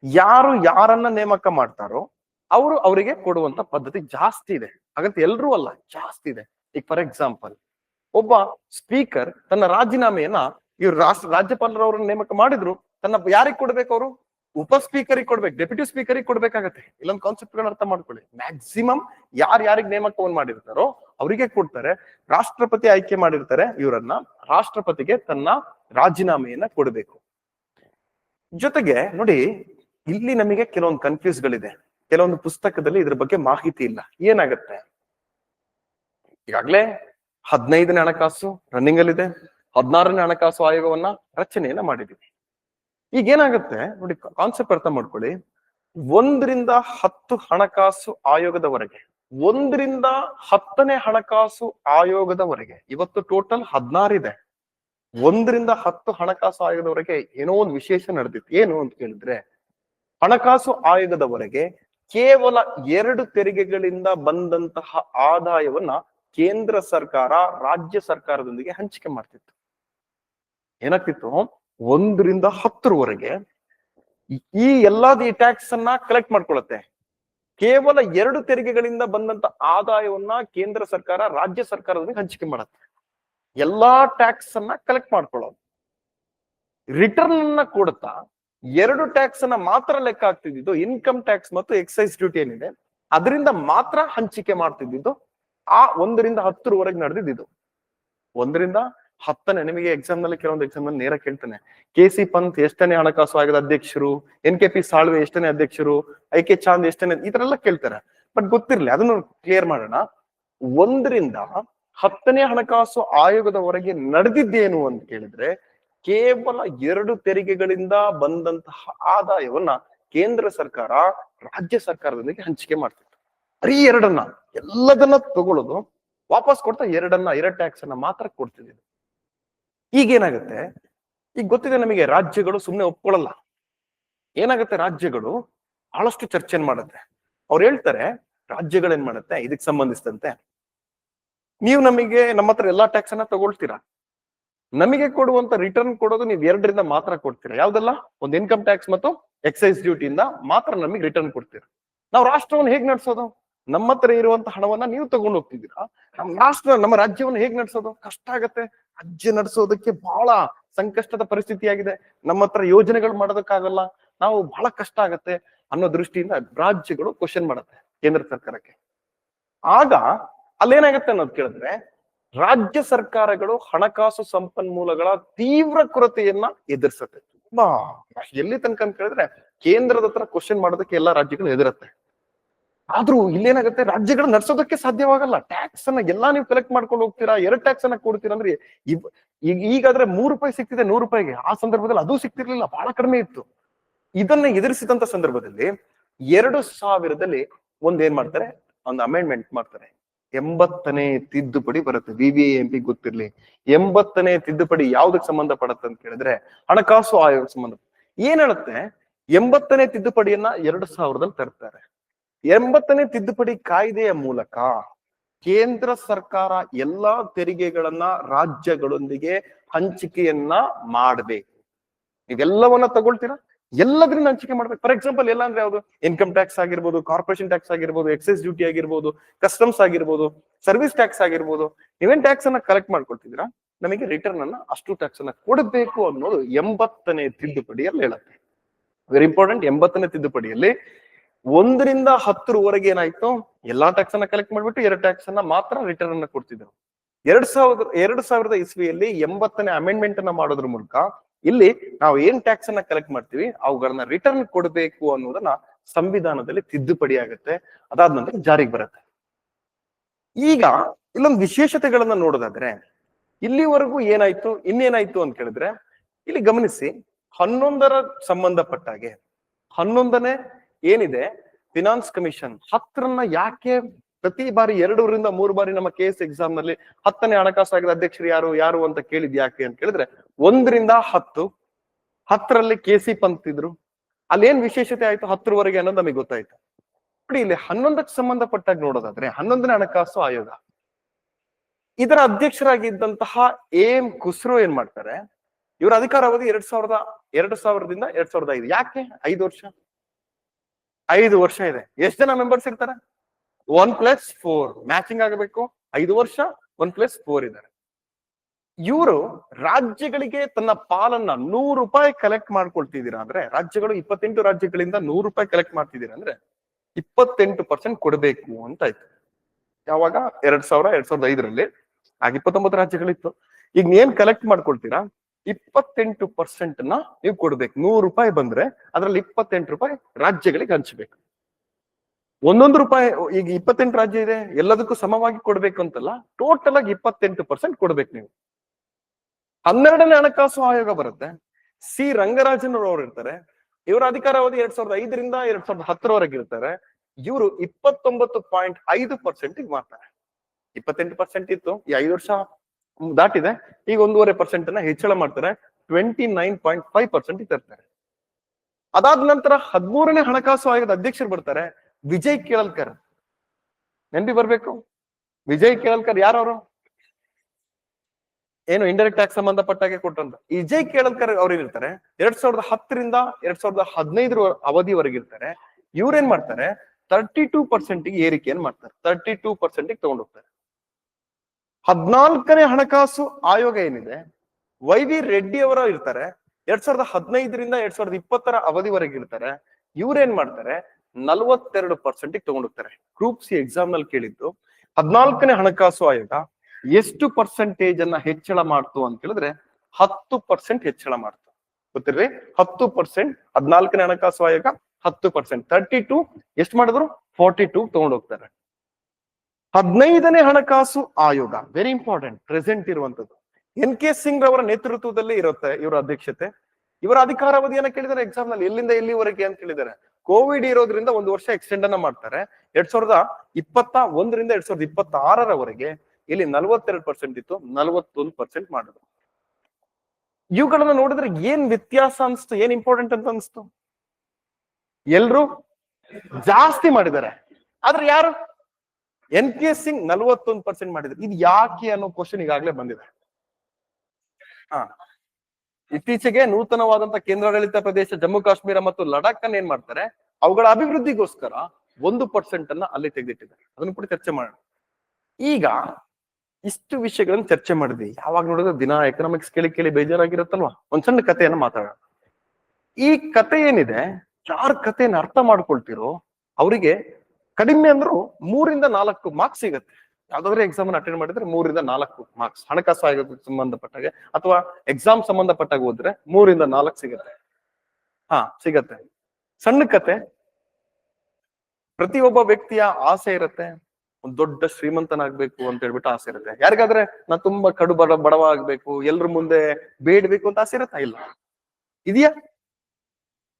ಯಾರು ಯಾರನ್ನ ನೇಮಕ ಮಾಡ್ತಾರೋ, ಅವರು ಅವರಿಗೆ ಕೊಡುವಂತ ಪದ್ಧತಿ ಜಾಸ್ತಿ ಇದೆ. ಹಾಗಂತ ಎಲ್ರೂ ಅಲ್ಲ, ಜಾಸ್ತಿ ಇದೆ. ಈಗ ಫಾರ್ ಎಕ್ಸಾಂಪಲ್ ಒಬ್ಬ ಸ್ಪೀಕರ್ ತನ್ನ ರಾಜೀನಾಮೆಯನ್ನ ಇವ್ರು ರಾಷ್ಟ್ರ, ರಾಜ್ಯಪಾಲರವ್ರನ್ನ ನೇಮಕ ಮಾಡಿದ್ರು. ತನ್ನ ಯಾರಿಗೆ ಕೊಡ್ಬೇಕು ಅವರು? ಉಪ ಸ್ಪೀಕರಿಗೆ ಕೊಡ್ಬೇಕು ಡೆಪ್ಯೂಟಿ ಸ್ಪೀಕರಿಗೆ ಕೊಡ್ಬೇಕಾಗತ್ತೆ. ಇಲ್ಲೊಂದು ಕಾನ್ಸೆಪ್ಟ್ ಅರ್ಥ ಮಾಡ್ಕೊಳ್ಳಿ. ಮ್ಯಾಕ್ಸಿಮಮ್ ಯಾರು ಯಾರಿಗೆ ಫೋನ್ ಮಾಡಿರ್ತಾರೋ ಅವರಿಗೆ ಕೊಡ್ತಾರೆ. ರಾಷ್ಟ್ರಪತಿ ಆಯ್ಕೆ ಮಾಡಿರ್ತಾರೆ ಇವರನ್ನ. ರಾಷ್ಟ್ರಪತಿಗೆ ತನ್ನ ರಾಜೀನಾಮೆಯನ್ನ ಕೊಡಬೇಕು. ಜೊತೆಗೆ ನೋಡಿ, ಇಲ್ಲಿ ನಮಗೆ ಕೆಲವೊಂದು ಕನ್ಫ್ಯೂಸ್ ಗಳಿದೆ. ಕೆಲವೊಂದು ಪುಸ್ತಕದಲ್ಲಿ ಇದ್ರ ಬಗ್ಗೆ ಮಾಹಿತಿ ಇಲ್ಲ. ಏನಾಗತ್ತೆ? ಈಗಾಗ್ಲೇ ಹದಿನೈದನೇ ಹಣಕಾಸು ರನ್ನಿಂಗ್ ಅಲ್ಲಿ ಇದೆ ಹದಿನಾರನೇ ಹಣಕಾಸು ಆಯೋಗವನ್ನ ರಚನೆಯನ್ನ ಮಾಡಿದೀವಿ. ಈಗ ಏನಾಗುತ್ತೆ ನೋಡಿ ಕಾನ್ಸೆಪ್ಟ್ ಅರ್ಥ ಮಾಡ್ಕೊಳ್ಳಿ. ಒಂದರಿಂದ ಹತ್ತು ಹಣಕಾಸು ಆಯೋಗದವರೆಗೆ, ಒಂದರಿಂದ ಹತ್ತನೇ ಹಣಕಾಸು ಆಯೋಗದವರೆಗೆ, ಇವತ್ತು ಟೋಟಲ್ ಹದಿನಾರಿದೆ. ಒಂದರಿಂದ ಹತ್ತು ಹಣಕಾಸು ಆಯೋಗದವರೆಗೆ ಏನೋ ಒಂದು ವಿಶೇಷ ನಡೆದಿತ್ತು. ಏನು ಅಂತ ಕೇಳಿದ್ರೆ, ಹಣಕಾಸು ಆಯೋಗದವರೆಗೆ ಕೇವಲ ಎರಡು ತೆರಿಗೆಗಳಿಂದ ಬಂದಂತಹ ಆದಾಯವನ್ನ ಕೇಂದ್ರ ಸರ್ಕಾರ, ರಾಜ್ಯ ಸರ್ಕಾರದೊಂದಿಗೆ ಹಂಚಿಕೆ ಮಾಡ್ತಿತ್ತು. ಏನಾಗ್ತಿತ್ತು? ಒಂದರಿಂದ ಹತ್ತರವರೆಗೆ ಈ ಎಲ್ಲಾ ಟ್ಯಾಕ್ಸ್ ಅನ್ನ ಕಲೆಕ್ಟ್ ಮಾಡ್ಕೊಳತ್ತೆ. ಕೇವಲ ಎರಡು ತೆರಿಗೆಗಳಿಂದ ಬಂದಂತ ಆದಾಯವನ್ನ ಕೇಂದ್ರ ಸರ್ಕಾರ, ರಾಜ್ಯ ಸರ್ಕಾರದೊಂದಿಗೆ ಹಂಚಿಕೆ ಮಾಡತ್ತೆ. ಎಲ್ಲಾ ಟ್ಯಾಕ್ಸ್ ಅನ್ನ ಕಲೆಕ್ಟ್ ಮಾಡ್ಕೊಳ್ಳೋದು. ರಿಟರ್ನ್ ಅನ್ನ ಕೊಡ್ತಾ ಎರಡು ಟ್ಯಾಕ್ಸ್ ಅನ್ನ ಮಾತ್ರ ಲೆಕ್ಕ ಆಗ್ತಿದ್ದು ಇನ್ಕಮ್ ಟ್ಯಾಕ್ಸ್ ಮತ್ತು ಎಕ್ಸೈಸ್ ಡ್ಯೂಟಿ ಏನಿದೆ, ಅದರಿಂದ ಮಾತ್ರ ಹಂಚಿಕೆ ಮಾಡ್ತಿದ್ದು ಆ ಒಂದರಿಂದ ಹತ್ತರವರೆಗೆ ನಡೆದಿದ್ದು. ಒಂದರಿಂದ ಹತ್ತನೇ, ನಿಮಗೆ ಎಕ್ಸಾಮ್ನಲ್ಲಿ ಕೆಲವೊಂದು ಎಕ್ಸಾಮ್ನಲ್ಲಿ ನೇರ ಕೇಳ್ತಾನೆ. ಕೆ ಸಿ ಪಂತ್ ಎಷ್ಟನೇ ಹಣಕಾಸು ಆಯೋಗದ ಅಧ್ಯಕ್ಷರು ಎನ್ ಕೆ ಪಿ ಸಾಳ್ವೆ ಎಷ್ಟನೇ ಅಧ್ಯಕ್ಷರು ಐ ಕೆ ಚಾಂದ್ ಎಷ್ಟನೇ, ಈ ತರ ಎಲ್ಲ ಕೇಳ್ತಾರೆ. ಬಟ್ ಗೊತ್ತಿರ್ಲಿ, ಅದನ್ನು ಕ್ಲಿಯರ್ ಮಾಡೋಣ. ಒಂದರಿಂದ ಹತ್ತನೇ ಹಣಕಾಸು ಆಯೋಗದವರೆಗೆ ನಡೆದಿದ್ದೇನು ಅಂತ ಕೇಳಿದ್ರೆ, ಕೇವಲ ಎರಡು ತೆರಿಗೆಗಳಿಂದ ಬಂದಂತಹ ಆದಾಯವನ್ನ ಕೇಂದ್ರ ಸರ್ಕಾರ ರಾಜ್ಯ ಸರ್ಕಾರದೊಂದಿಗೆ ಹಂಚಿಕೆ ಮಾಡ್ತಿತ್ತು. ಬರೀ ಎರಡನ್ನ, ಎಲ್ಲದನ್ನ ತಗೊಳ್ಳೋದು ವಾಪಸ್ ಕೊಡ್ತಾ ಎರಡನ್ನ, ಎರಡು ಟ್ಯಾಕ್ಸ್ ಅನ್ನ ಮಾತ್ರ ಕೊಡ್ತಿದ್ರು ಈಗೇನಾಗುತ್ತೆ? ಈಗ ಗೊತ್ತಿದೆ ನಮಗೆ ರಾಜ್ಯಗಳು ಸುಮ್ಮನೆ ಒಪ್ಕೊಳ್ಳಲ್ಲ ಏನಾಗುತ್ತೆ ರಾಜ್ಯಗಳು? ಬಹಳಷ್ಟು ಚರ್ಚೆನ್ ಮಾಡುತ್ತೆ? ಅವ್ರು ಹೇಳ್ತಾರೆ, ರಾಜ್ಯಗಳು ಏನ್ ಮಾಡುತ್ತೆ? ಇದಕ್ಕೆ ಸಂಬಂಧಿಸಿದಂತೆ. ನೀವು ನಮಗೆ, ನಮ್ಮ ಹತ್ರ ಎಲ್ಲಾ ಟ್ಯಾಕ್ಸ್ ಅನ್ನ ತಗೊಳ್ತೀರಾ? ನಮಗೆ ಕೊಡುವಂತ ರಿಟರ್ನ್ ಕೊಡೋದು ನೀವು ಎರಡರಿಂದ ಮಾತ್ರ ಕೊಡ್ತೀರಾ? ಯಾವ್ದಲ್ಲ? ಒಂದು ಇನ್ಕಮ್ ಟ್ಯಾಕ್ಸ್ ಮತ್ತು ಎಕ್ಸೈಸ್ ಡ್ಯೂಟಿಯಿಂದ ಮಾತ್ರ ನಮಗೆ ರಿಟರ್ನ್ ಕೊಡ್ತೀರಾ? ನಾವು ರಾಷ್ಟ್ರವನ್ನು ಹೇಗ್ ನಡೆಸೋದು? ನಮ್ಮ ಹತ್ರ ಇರುವಂತ ಹಣವನ್ನ ನೀವು ತಗೊಂಡು ಹೋಗ್ತಿದ್ದೀರಾ? ನಮ್ಮ ರಾಷ್ಟ್ರ, ನಮ್ಮ ರಾಜ್ಯವನ್ನು ಹೇಗ್ ನಡೆಸೋದು? ಕಷ್ಟ ಆಗತ್ತೆ. ರಾಜ್ಯ ನಡೆಸೋದಕ್ಕೆ ಬಹಳ ಸಂಕಷ್ಟದ ಪರಿಸ್ಥಿತಿಯಾಗಿದೆ. ನಮ್ಮ ಹತ್ರ ಯೋಜನೆಗಳು ಮಾಡೋದಕ್ಕಾಗಲ್ಲ. ನಾವು ಬಹಳ ಕಷ್ಟ ಆಗತ್ತೆ ಅನ್ನೋ ದೃಷ್ಟಿಯಿಂದ ರಾಜ್ಯಗಳು ಕ್ವಶನ್ ಮಾಡುತ್ತೆ ಕೇಂದ್ರ ಸರ್ಕಾರಕ್ಕೆ. ಆಗ ಅಲ್ಲೇನಾಗತ್ತೆ ಅನ್ನೋದು ಕೇಳಿದ್ರೆ ರಾಜ್ಯ ಸರ್ಕಾರಗಳು ಹಣಕಾಸು ಸಂಪನ್ಮೂಲಗಳ ತೀವ್ರ ಕೊರತೆಯನ್ನ ಎದುರಿಸುತ್ತೆ. ತುಂಬಾ ಎಲ್ಲಿ ತನಕ ಅಂತ ಕೇಳಿದ್ರೆ ಕೇಂದ್ರದ ಹತ್ರ ಕ್ವಶನ್ ಮಾಡೋದಕ್ಕೆ ಎಲ್ಲಾ ರಾಜ್ಯಗಳು ಎದುರತ್ತೆ ಆದ್ರೂ ಇಲ್ಲೇನಾಗುತ್ತೆ? ರಾಜ್ಯಗಳು ನಡ್ಸೋದಕ್ಕೆ ಸಾಧ್ಯವಾಗಲ್ಲ. ಟ್ಯಾಕ್ಸ್ ಅನ್ನ ಎಲ್ಲಾ ನೀವು ಕಲೆಕ್ಟ್ ಮಾಡ್ಕೊಂಡು ಹೋಗ್ತೀರಾ? ಎರಡ್ ಟ್ಯಾಕ್ಸ್ ಅನ್ನ ಕೊಡ್ತೀರಾ ಅಂದ್ರೆ ಈಗ, ಈಗಾದ್ರೆ ಮೂರು ರೂಪಾಯಿ ಸಿಗ್ತಿದೆ ನೂರು ರೂಪಾಯಿಗೆ. ಆ ಸಂದರ್ಭದಲ್ಲಿ ಅದು ಸಿಗ್ತಿರ್ಲಿಲ್ಲ. ಬಹಳ ಕಡಿಮೆ ಇತ್ತು. ಇದನ್ನ ಎದುರಿಸಿದಂತ ಸಂದರ್ಭದಲ್ಲಿ ಎರಡು ಸಾವಿರದಲ್ಲಿ ಒಂದ್ ಏನ್ ಮಾಡ್ತಾರೆ? ಒಂದು ಅಮೆಂಡ್ಮೆಂಟ್ ಮಾಡ್ತಾರೆ. ಎಂಬತ್ತನೇ ತಿದ್ದುಪಡಿ ಬರುತ್ತೆ. ವಿ ವಿ ಎಂ ಪಿ ಗೊತ್ತಿರ್ಲಿ. ಎಂಬತ್ತನೇ ತಿದ್ದುಪಡಿ ಯಾವ್ದಕ್ ಸಂಬಂಧ ಪಡತ್ತೆ ಅಂತ ಕೇಳಿದ್ರೆ ಹಣಕಾಸು ಆಯೋಗಕ್ಕೆ ಸಂಬಂಧ ಏನ್ ಹೇಳುತ್ತೆ? ಎಂಬತ್ತನೇ ತಿದ್ದುಪಡಿಯನ್ನ ಎರಡು ಸಾವಿರದಲ್ಲಿ ತರ್ತಾರೆ. ಎಂಬತ್ತನೇ ತಿದ್ದುಪಡಿ ಕಾಯ್ದೆಯ ಮೂಲಕ ಕೇಂದ್ರ ಸರ್ಕಾರ ಎಲ್ಲಾ ತೆರಿಗೆಗಳನ್ನ ರಾಜ್ಯಗಳೊಂದಿಗೆ ಹಂಚಿಕೆಯನ್ನ ಮಾಡಬೇಕು. ಇವೆಲ್ಲವನ್ನ ತಗೊಳ್ತೀರಾ? ಎಲ್ಲದ್ರಿಂದ ಹಂಚಿಕೆ ಮಾಡ್ಬೇಕು. ಫಾರ್ ಎಕ್ಸಾಂಪಲ್ ಎಲ್ಲ ಅಂದ್ರೆ ಯಾವುದು? ಇನ್ಕಮ್ ಟ್ಯಾಕ್ಸ್ ಆಗಿರ್ಬೋದು ಕಾರ್ಪೊರೇಷನ್ ಟ್ಯಾಕ್ಸ್ ಆಗಿರ್ಬೋದು ಎಕ್ಸೈಸ್ ಡ್ಯೂಟಿ ಆಗಿರ್ಬೋದು ಕಸ್ಟಮ್ಸ್ ಆಗಿರ್ಬೋದು ಸರ್ವಿಸ್ ಟ್ಯಾಕ್ಸ್ ಆಗಿರ್ಬೋದು. ನೀವೇನ್ ಟ್ಯಾಕ್ಸ್ ಅನ್ನ ಕಲೆಕ್ಟ್ ಮಾಡ್ಕೊಳ್ತಿದ್ದೀರಾ? ನಮಗೆ ರಿಟರ್ನ್ ಅನ್ನ ಅಷ್ಟು ಟ್ಯಾಕ್ಸ್ ಅನ್ನ ಕೊಡಬೇಕು ಅನ್ನೋದು ಎಂಬತ್ತನೇ ತಿದ್ದುಪಡಿಯಲ್ಲಿ ಹೇಳುತ್ತೆ. ವೆರಿ ಇಂಪಾರ್ಟೆಂಟ್ ಎಂಬತ್ತನೇ ತಿದ್ದುಪಡಿಯಲ್ಲಿ ಒಂದರಿಂದ ಹತ್ತರವರೆಗೆ ಏನಾಯ್ತು, ಎಲ್ಲಾ ಟ್ಯಾಕ್ಸ್ ಅನ್ನ ಕಲೆಕ್ಟ್ ಮಾಡ್ಬಿಟ್ಟು ಎರಡು ಟ್ಯಾಕ್ಸ್ ಅನ್ನ ಮಾತ್ರ ರಿಟರ್ನ್ ಅನ್ನ ಕೊಡ್ತಿದ್ರು. ಎರಡ್ ಸಾವಿರದ ಎರಡ್ ಸಾವಿರದ ಇಸ್ವಿಯಲ್ಲಿ ಎಂಬತ್ತನೇ ಅಮೆಂಡ್ಮೆಂಟ್ ಅನ್ನ ಮಾಡೋದ್ರ ಮೂಲಕ ಇಲ್ಲಿ ನಾವು ಏನ್ ಟ್ಯಾಕ್ಸ್ ಅನ್ನ ಕಲೆಕ್ಟ್ ಮಾಡ್ತೀವಿ, ಅವುಗಳನ್ನ ರಿಟರ್ನ್ ಕೊಡಬೇಕು ಅನ್ನೋದನ್ನ ಸಂವಿಧಾನದಲ್ಲಿ ತಿದ್ದುಪಡಿ ಆಗುತ್ತೆ. ಅದಾದ ನಂತರ ಜಾರಿಗೆ ಬರುತ್ತೆ. ಈಗ ಇಲ್ಲೊಂದು ವಿಶೇಷತೆಗಳನ್ನ ನೋಡೋದಾದ್ರೆ, ಇಲ್ಲಿವರೆಗೂ ಏನಾಯ್ತು, ಇನ್ನೇನಾಯ್ತು ಅಂತ ಕೇಳಿದ್ರೆ, ಇಲ್ಲಿ ಗಮನಿಸಿ, ಹನ್ನೊಂದರ ಸಂಬಂಧಪಟ್ಟಾಗೆ, ಹನ್ನೊಂದನೇ ಏನಿದೆ? ಫಿನಾನ್ಸ್ ಕಮಿಷನ್ ಹತ್ತರನ್ನ ಯಾಕೆ ಪ್ರತಿ ಬಾರಿ ಎರಡೂರಿಂದ ಮೂರು ಬಾರಿ ನಮ್ಮ ಕೆ ಎಸ್ ಎಕ್ಸಾಮ್ನಲ್ಲಿ ಹತ್ತನೇ ಹಣಕಾಸು ಆಗಿದ ಅಧ್ಯಕ್ಷರು ಯಾರು ಯಾರು ಅಂತ ಕೇಳಿದ್ ಯಾಕೆ ಅಂತ ಕೇಳಿದ್ರೆ ಒಂದರಿಂದ ಹತ್ತು ಹತ್ತರಲ್ಲಿ ಕೆ ಸಿ ಪಂತಿದ್ರು ಅಲ್ಲೇನ್ ವಿಶೇಷತೆ ಆಯ್ತು ಹತ್ತರವರೆಗೆ ಅನ್ನೋದು ನಮಗೆ ಗೊತ್ತಾಯ್ತು. ನೋಡಿ, ಇಲ್ಲಿ ಹನ್ನೊಂದಕ್ಕೆ ಸಂಬಂಧಪಟ್ಟಾಗ ನೋಡೋದಾದ್ರೆ ಹನ್ನೊಂದನೇ ಹಣಕಾಸು ಆಯೋಗ. ಇದರ ಅಧ್ಯಕ್ಷರಾಗಿದ್ದಂತಹ ಎಂ ಖುಸ್ರೋ ಏನ್ ಮಾಡ್ತಾರೆ? ಇವರ ಅಧಿಕಾರಾವಧಿ ಎರಡ್ ಸಾವಿರದ, ಎರಡ್ ಸಾವಿರದಿಂದ ಎರಡ್ ಸಾವಿರದ ಐದು. ಯಾಕೆ? ಐದು ವರ್ಷ? ಐದು ವರ್ಷ ಇದೆ. ಎಷ್ಟು ಜನ ಮೆಂಬರ್ಸ್ ಇರ್ತಾರೆ? ಒನ್ ಪ್ಲಸ್ ಫೋರ್ ಮ್ಯಾಚಿಂಗ್ ಆಗಬೇಕು. ಐದು ವರ್ಷ ಒನ್ ಪ್ಲಸ್ ಫೋರ್ ಇದ್ದಾರೆ. ಇವರು ರಾಜ್ಯಗಳಿಗೆ ತನ್ನ ಪಾಲನ್ನ ನೂರು ರೂಪಾಯಿ ಕಲೆಕ್ಟ್ ಮಾಡ್ಕೊಳ್ತಿದ್ದೀರಾ ಅಂದ್ರೆ, ರಾಜ್ಯಗಳು ಇಪ್ಪತ್ತೆಂಟು ರಾಜ್ಯಗಳಿಂದ ನೂರು ರೂಪಾಯಿ ಕಲೆಕ್ಟ್ ಮಾಡ್ತಿದ್ದೀರಾ ಅಂದ್ರೆ, ಇಪ್ಪತ್ತೆಂಟು ಪರ್ಸೆಂಟ್ ಕೊಡಬೇಕು ಅಂತ ಆಯ್ತು. ಯಾವಾಗ? ಎರಡ್ ಸಾವಿರ, ಎರಡ್ ಸಾವಿರದ ಐದರಲ್ಲಿ. ಆಗ ಇಪ್ಪತ್ತೊಂಬತ್ತು ರಾಜ್ಯಗಳಿತ್ತು. ಈಗ ಏನ್ ಕಲೆಕ್ಟ್ ಮಾಡ್ಕೊಳ್ತೀರಾ? ಇಪ್ಪತ್ತೆಂಟು ಪರ್ಸೆಂಟ್ನ ನೀವು ಕೊಡ್ಬೇಕು. ನೂರು ರೂಪಾಯಿ ಬಂದ್ರೆ ಅದ್ರಲ್ಲಿ ಇಪ್ಪತ್ತೆಂಟು ರೂಪಾಯಿ ರಾಜ್ಯಗಳಿಗೆ ಹಂಚಬೇಕು. ಒಂದೊಂದು ರೂಪಾಯಿ, ಈಗ ಇಪ್ಪತ್ತೆಂಟು ರಾಜ್ಯ ಇದೆ, ಎಲ್ಲದಕ್ಕೂ ಸಮವಾಗಿ ಕೊಡ್ಬೇಕು ಅಂತಲ್ಲ ಟೋಟಲ್ ಆಗಿ ಇಪ್ಪತ್ತೆಂಟು ಪರ್ಸೆಂಟ್ ಕೊಡ್ಬೇಕು ನೀವು. ಹನ್ನೆರಡನೇ ಹಣಕಾಸು ಆಯೋಗ ಬರುತ್ತೆ. ಸಿ. ರಂಗರಾಜನ್ ಅವರು ಇರ್ತಾರೆ. ಇವರ ಅಧಿಕಾರಾವಧಿ ಎರಡ್ ಸಾವಿರದ ಐದರಿಂದ ಎರಡ್ ಸಾವಿರದ ಹತ್ತರವರೆಗೆ ಇರ್ತಾರೆ. ಇವರು ಇಪ್ಪತ್ತೊಂಬತ್ತು ಪಾಯಿಂಟ್ ಐದು ಪರ್ಸೆಂಟ್ ಮಾಡ್ತಾರೆ ಇಪ್ಪತ್ತೆಂಟು ಪರ್ಸೆಂಟ್ ಇತ್ತು. ಈ ಐದು ವರ್ಷ ದಾಟಿದೆ. ಈಗ ಒಂದೂವರೆ ಪರ್ಸೆಂಟ್ ಅನ್ನ ಹೆಚ್ಚಳ ಮಾಡ್ತಾರೆ. Twenty nine point five percent ತರ್ತಾರೆ ಅದಾದ ನಂತರ ಹದಿಮೂರನೇ ಹಣಕಾಸು ಆಯೋಗದ ಅಧ್ಯಕ್ಷರು ಬರ್ತಾರೆ. ವಿಜಯ್ ಕೇಳಲ್ಕರ್. ನೆನಪಿ ಬರ್ಬೇಕು? ವಿಜಯ್ ಕೇಳಲ್ಕರ್ ಯಾರವರು ಏನು ಇಂಡೈರೆಕ್ಟ್ ಟ್ಯಾಕ್ಸ್ ಸಂಬಂಧಪಟ್ಟಾಗೆ ಕೊಟ್ಟಂತ. ವಿಜಯ್ ಕೇಳಲ್ಕರ್ ಅವ್ರು ಏನಿರ್ತಾರೆ? ಎರಡ್ ಸಾವಿರದ ಹತ್ತರಿಂದ ಎರಡ್ ಸಾವಿರದ ಹದಿನೈದರ ಅವಧಿವರೆಗೆ ಇರ್ತಾರೆ. ಇವ್ರೇನ್ ಮಾಡ್ತಾರೆ? ತರ್ಟಿ ಟೂ ಪರ್ಸೆಂಟ್ ಏರಿಕೆಯನ್ನು ಮಾಡ್ತಾರೆ. ತರ್ಟಿ ಟೂ ಪರ್ಸೆಂಟ್ ತಗೊಂಡೋಗ್ತಾರೆ ಹದ್ನಾಲ್ಕನೇ ಹಣಕಾಸು ಆಯೋಗ ಏನಿದೆ, ವೈ ವಿ ರೆಡ್ಡಿ ಅವರ ಇರ್ತಾರೆ, ಎರಡ್ ಸಾವಿರದ ಹದಿನೈದರಿಂದ ಎರಡ್ ಸಾವಿರದ ಇಪ್ಪತ್ತರ ಅವಧಿವರೆಗೆ ಇರ್ತಾರೆ. ಇವ್ರೇನ್ ಮಾಡ್ತಾರೆ, ನಲ್ವತ್ತೆರಡು ಪರ್ಸೆಂಟ್ ತಗೊಂಡೋಗ್ತಾರೆ. ಗ್ರೂಪ್ ಸಿ ಎಕ್ಸಾಮ್ನಲ್ಲಿ ಕೇಳಿದ್ದು, ಹದಿನಾಲ್ಕನೇ ಹಣಕಾಸು ಆಯೋಗ ಎಷ್ಟು ಪರ್ಸೆಂಟೇಜ್ ಅನ್ನ ಹೆಚ್ಚಳ ಮಾಡ್ತು ಅಂತ ಹೇಳಿದ್ರೆ ಹತ್ತು ಪರ್ಸೆಂಟ್ ಹೆಚ್ಚಳ ಮಾಡ್ತು. ಗೊತ್ತಿರ್ರಿ? ಹತ್ತು ಪರ್ಸೆಂಟ್ ಹದಿನಾಲ್ಕನೇ ಹಣಕಾಸು ಆಯೋಗ ಹತ್ತು ಪರ್ಸೆಂಟ್ ತರ್ಟಿ ಟು ಎಷ್ಟು ಮಾಡಿದ್ರು? ಫಾರ್ಟಿ ಟು ತಗೊಂಡೋಗ್ತಾರೆ. ಹದಿನೈದನೇ ಹಣಕಾಸು ಆಯೋಗ ವೆರಿ ಇಂಪಾರ್ಟೆಂಟ್ ಪ್ರೆಸೆಂಟ್ ಇರುವಂತದ್ದು ಎನ್ ಕೆ ಸಿಂಗ್ ಅವರ ನೇತೃತ್ವದಲ್ಲಿ ಇರುತ್ತೆ ಇವರ ಅಧ್ಯಕ್ಷತೆ. ಇವರ ಅಧಿಕಾರಾವಧಿಯನ್ನ ಕೇಳಿದರೆ ಎಕ್ಸಾಮ್ನಲ್ಲಿ, ಎಲ್ಲಿಂದ ಎಲ್ಲಿವರೆಗೆ ಅಂತ ಕೇಳಿದ್ದಾರೆ ಕೋವಿಡ್ ಇರೋದ್ರಿಂದ ಒಂದು ವರ್ಷ ಎಕ್ಸ್ಟೆಂಡ್ ಅನ್ನ ಮಾಡ್ತಾರೆ. ಎರಡ್ ಸಾವಿರದ ಇಪ್ಪತ್ತ ಒಂದರಿಂದ ಎರಡ್ ಸಾವಿರದ ಇಪ್ಪತ್ತ ಆರರವರೆಗೆ ಇಲ್ಲಿ ನಲವತ್ತೆರಡು ಪರ್ಸೆಂಟ್ ಇತ್ತು, ನಲವತ್ತೊಂದು ಪರ್ಸೆಂಟ್ ಮಾಡಿದ್ರು. ಇವುಗಳನ್ನ ನೋಡಿದ್ರೆ ಏನ್ ವ್ಯತ್ಯಾಸ ಅನ್ಸ್ತು, ಏನ್ ಇಂಪಾರ್ಟೆಂಟ್ ಅಂತ ಅನ್ಸ್ತು? ಎಲ್ರು? ಜಾಸ್ತಿ ಮಾಡಿದ್ದಾರೆ. ಆದ್ರೆ ಯಾರು? ಎನ್ ಕೆ ಸಿಂಗ್ ನಲ್ವತ್ತೊಂದು ಪರ್ಸೆಂಟ್ ಮಾಡಿದ್ರು. ಇದು ಯಾಕೆ ಅನ್ನೋ ಕ್ವಶನ್ ಈಗಾಗಲೇ ಬಂದಿದೆ. ಹಾ. ಇತ್ತೀಚೆಗೆ ನೂತನವಾದಂತ ಕೇಂದ್ರಾಡಳಿತ ಪ್ರದೇಶ ಜಮ್ಮು ಕಾಶ್ಮೀರ ಮತ್ತು ಲಡಾಖ್ ಅನ್ನ ಏನ್ ಮಾಡ್ತಾರೆ? ಅವುಗಳ ಅಭಿವೃದ್ಧಿಗೋಸ್ಕರ ಒಂದು ಪರ್ಸೆಂಟ್ ಅನ್ನ ಅಲ್ಲಿ ತೆಗೆದಿಟ್ಟಿದ್ದಾರೆ. ಅದನ್ನು ಕೂಡ ಚರ್ಚೆ ಮಾಡೋಣ. ಈಗ ಇಷ್ಟು ವಿಷಯಗಳನ್ನ ಚರ್ಚೆ ಮಾಡಿದ್ವಿ. ಯಾವಾಗ ನೋಡಿದ್ರೆ ದಿನ ಎಕನಾಮಿಕ್ಸ್ ಕೇಳಿ ಕೇಳಿ ಬೇಜಾರಾಗಿರುತ್ತಲ್ವಾ? ಒಂದ್ ಸಣ್ಣ ಕಥೆಯನ್ನ ಮಾತಾಡೋಣ. ಈ ಕತೆ ಏನಿದೆ? ಯಾರ ಕಥೆಯನ್ನ ಅರ್ಥ ಮಾಡ್ಕೊಳ್ತಿರೋ, ಅವರಿಗೆ ಕಡಿಮೆ ಅಂದ್ರು ಮೂರಿಂದ ನಾಲ್ಕು ಮಾರ್ಕ್ಸ್ ಸಿಗುತ್ತೆ. ಯಾವ್ದಾದ್ರು ಎಕ್ಸಾಮ್ ಅಟೆಂಡ್ ಮಾಡಿದ್ರೆ ಮೂರಿಂದ ನಾಲ್ಕು ಮಾರ್ಕ್ಸ್ ಹಣಕಾಸು ಆಯೋಗಕ್ಕೆ ಸಂಬಂಧಪಟ್ಟಾಗೆ ಅಥವಾ ಎಕ್ಸಾಮ್ ಸಂಬಂಧಪಟ್ಟಾಗ ಹೋದ್ರೆ ಮೂರಿಂದ ನಾಲ್ಕು ಸಿಗತ್ತೆ. ಹಾ ಸಿಗತ್ತೆ. ಸಣ್ಣ ಕತೆ. ಪ್ರತಿಯೊಬ್ಬ ವ್ಯಕ್ತಿಯ ಆಸೆ ಇರುತ್ತೆ. ಒಂದ್ ದೊಡ್ಡ ಶ್ರೀಮಂತನಾಗ್ಬೇಕು ಅಂತ ಹೇಳ್ಬಿಟ್ಟು ಆಸೆ ಇರುತ್ತೆ. ಯಾರಿಗಾದ್ರೆ ನಾ ತುಂಬಾ ಕಡು ಬಡ ಬಡವ ಆಗ್ಬೇಕು ಎಲ್ರ ಮುಂದೆ ಬೇಡ್ಬೇಕು ಅಂತ ಆಸೆ ಇರುತ್ತಾ? ಇಲ್ಲ. ಇದೆಯಾ?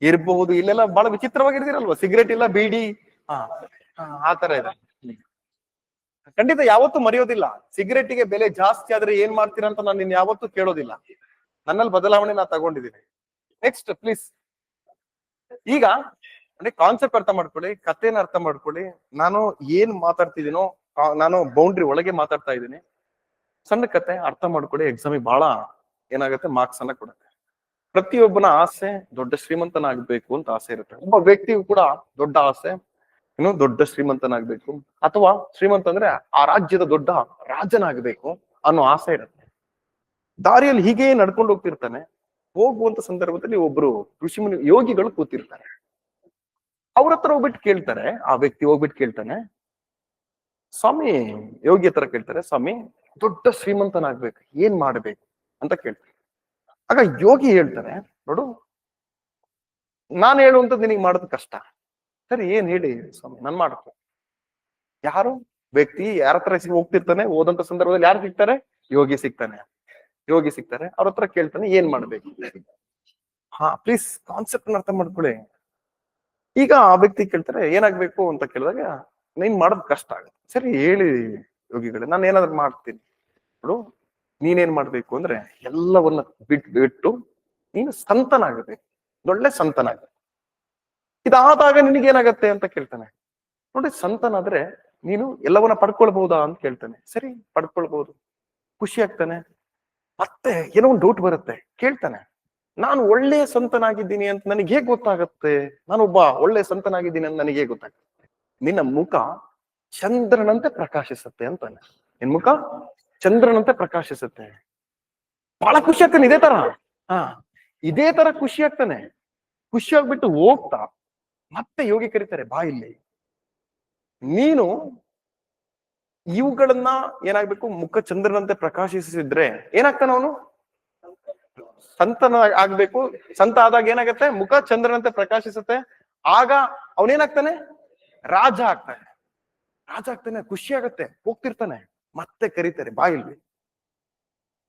ಇರಬಹುದು. ಇಲ್ಲೆಲ್ಲ ಬಹಳ ವಿಚಿತ್ರವಾಗಿರ್ತೀರಲ್ವಾ ಸಿಗರೇಟ್ ಇಲ್ಲ ಬೀಡಿ. ಹಾ, ಆ ತರ ಇದೆ. ಖಂಡಿತ ಯಾವತ್ತೂ ಮರೆಯೋದಿಲ್ಲ. ಸಿಗರೇಟಿಗೆ ಬೆಲೆ ಜಾಸ್ತಿ ಆದ್ರೆ ಏನ್ ಮಾಡ್ತೀರಾ ಅಂತ ನಾನು ನಿನ್ ಯಾವತ್ತೂ ಕೇಳೋದಿಲ್ಲ. ನನ್ನಲ್ಲಿ ಬದಲಾವಣೆ ನಾ ತಗೊಂಡಿದ್ದೀನಿ. ನೆಕ್ಸ್ಟ್ ಪ್ಲೀಸ್ ಈಗ, ಅಂದ್ರೆ ಕಾನ್ಸೆಪ್ಟ್ ಅರ್ಥ ಮಾಡ್ಕೊಳ್ಳಿ, ಕಥೆನ ಅರ್ಥ ಮಾಡ್ಕೊಳ್ಳಿ. ನಾನು ಏನ್ ಮಾತಾಡ್ತಿದ್ದೀನೋ ನಾನು ಬೌಂಡ್ರಿ ಒಳಗೆ ಮಾತಾಡ್ತಾ ಇದ್ದೀನಿ. ಸಣ್ಣ ಕತೆ ಅರ್ಥ ಮಾಡ್ಕೊಳ್ಳಿ ಎಕ್ಸಾಮಿಗೆ ಬಹಳ ಏನಾಗುತ್ತೆ ಮಾರ್ಕ್ಸ್ ಅನ್ನ ಕೊಡುತ್ತೆ. ಪ್ರತಿಯೊಬ್ಬನ ಆಸೆ ದೊಡ್ಡ ಶ್ರೀಮಂತನಾಗ್ಬೇಕು ಅಂತ ಆಸೆ ಇರುತ್ತೆ. ಒಬ್ಬ ವ್ಯಕ್ತಿಗೂ ಕೂಡ ದೊಡ್ಡ ಆಸೆ. ಏನು ದೊಡ್ಡ ಶ್ರೀಮಂತನಾಗ್ಬೇಕು ಅಥವಾ ಶ್ರೀಮಂತ ಅಂದ್ರೆ ಆ ರಾಜ್ಯದ ದೊಡ್ಡ ರಾಜನಾಗಬೇಕು ಅನ್ನೋ ಆಸೆ ಇರುತ್ತೆ. ದಾರಿಯಲ್ಲಿ ಹೀಗೆ ನಡ್ಕೊಂಡು ಹೋಗ್ತಿರ್ತಾನೆ. ಹೋಗುವಂತ ಸಂದರ್ಭದಲ್ಲಿ ಒಬ್ರು ಋಷಿ ಮುನಿ ಯೋಗಿಗಳು ಕೂತಿರ್ತಾರೆ. ಅವ್ರ ಹತ್ರ ಹೋಗ್ಬಿಟ್ಟು ಕೇಳ್ತಾರೆ. ಆ ವ್ಯಕ್ತಿ ಹೋಗ್ಬಿಟ್ಟು ಕೇಳ್ತಾನೆ. ಸ್ವಾಮಿ, ಯೋಗಿ ಹತ್ರ ಕೇಳ್ತಾರೆ, ಸ್ವಾಮಿ, ದೊಡ್ಡ ಶ್ರೀಮಂತನಾಗ್ಬೇಕು, ಏನ್ ಮಾಡ್ಬೇಕು ಅಂತ ಕೇಳ್ತಾರೆ. ಆಗ ಯೋಗಿ ಹೇಳ್ತಾರೆ, ನೋಡು, ನಾನು ಹೇಳುವಂತದ್ದು ನಿನಗೆ ಮಾಡೋದು ಕಷ್ಟ. ಸರಿ, ಏನ್ ಹೇಳಿ ಸ್ವಾಮಿ? ನನ್ ಮಾಡ್ಕೊ ಯಾರು? ವ್ಯಕ್ತಿ ಯಾರ ಹತ್ರ ಹೋಗ್ತಿರ್ತಾನೆ ಓದಂತ ಸಂದರ್ಭದಲ್ಲಿ ಯಾರು ಸಿಗ್ತಾರೆ? ಯೋಗಿ ಸಿಗ್ತಾನೆ. ಯೋಗಿ ಸಿಗ್ತಾರೆ. ಅವ್ರ ಹತ್ರ ಕೇಳ್ತಾನೆ, ಏನ್ ಮಾಡ್ಬೇಕು? ಹಾ ಪ್ಲೀಸ್ ಕಾನ್ಸೆಪ್ಟ್ ಅರ್ಥ ಮಾಡ್ಕೊಳ್ಳಿ. ಈಗ ಆ ವ್ಯಕ್ತಿ ಕೇಳ್ತಾರೆ, ಏನಾಗ್ಬೇಕು ಅಂತ ಕೇಳಿದಾಗ, ನೀನ್ ಮಾಡೋದ್ ಕಷ್ಟ ಆಗುತ್ತೆ. ಸರಿ, ಹೇಳಿ ಯೋಗಿಗಳೇ, ನಾನು ಏನಾದ್ರು ಮಾಡ್ತೀನಿ. ನೋಡು ನೀನೇನ್ ಮಾಡ್ಬೇಕು ಅಂದ್ರೆ, ಎಲ್ಲವನ್ನ ಬಿಟ್, ಬಿಟ್ಟು, ನೀನು ಸಂತನಾಗಬೇಕು. ಒಳ್ಳೆ ಸಂತನಾಗ ಇದಾದಾಗ ನಿನಗೇನಾಗತ್ತೆ ಅಂತ ಕೇಳ್ತಾನೆ. ನೋಡಿ ಸಂತನಾದ್ರೆ ನೀನು ಎಲ್ಲವನ್ನ ಪಡ್ಕೊಳ್ಬಹುದಾ ಅಂತ ಕೇಳ್ತಾನೆ. ಸರಿ ಪಡ್ಕೊಳ್ಬಹುದು ಖುಷಿ ಆಗ್ತಾನೆ. ಮತ್ತೆ ಏನೋ ಒಂದು ಡೌಟ್ ಬರುತ್ತೆ. ಕೇಳ್ತಾನೆ. ನಾನು ಒಳ್ಳೆಯ ಸಂತನಾಗಿದ್ದೀನಿ ಅಂತ ನನಗೆ ಹೇಗೆ ಗೊತ್ತಾಗತ್ತೆ? ನಾನೊಬ್ಬ ಒಳ್ಳೆ ಸಂತನಾಗಿದ್ದೀನಿ ಅಂತ ನನಗೆ ಹೇಗೆ ಗೊತ್ತಾಗುತ್ತೆ? ನಿನ್ನ ಮುಖ ಚಂದ್ರನಂತೆ ಪ್ರಕಾಶಿಸುತ್ತೆ ಅಂತಾನೆ. ನಿನ್ ಮುಖ ಚಂದ್ರನಂತೆ ಪ್ರಕಾಶಿಸುತ್ತೆ. ಬಹಳ ಖುಷಿ ಆಗ್ತಾನೆ ಇದೇ ತರ. ಹಾ, ಇದೇ ತರ ಖುಷಿ ಆಗ್ತಾನೆ. ಖುಷಿ ಆಗ್ಬಿಟ್ಟು ಹೋಗ್ತಾ ಮತ್ತೆ ಯೋಗಿ ಕರೀತಾರೆ, ಬಾ ಇಲ್ಲಿ. ನೀನು ಇವುಗಳನ್ನ ಏನಾಗ್ಬೇಕು? ಮುಖ ಚಂದ್ರನಂತೆ ಪ್ರಕಾಶಿಸಿದ್ರೆ ಏನಾಗ್ತಾನ ಅವನು? ಸಂತನ ಆಗ್ಬೇಕು. ಸಂತ ಆದಾಗ ಏನಾಗತ್ತೆ? ಮುಖ ಚಂದ್ರನಂತೆ ಪ್ರಕಾಶಿಸುತ್ತೆ. ಆಗ ಅವನೇನಾಗ್ತಾನೆ? ರಾಜ ಆಗ್ತಾನೆ. ರಾಜ ಆಗ್ತಾನೆ, ಖುಷಿ ಆಗತ್ತೆ, ಹೋಗ್ತಿರ್ತಾನೆ. ಮತ್ತೆ ಕರೀತಾರೆ, ಬಾ ಇಲ್ಲಿ.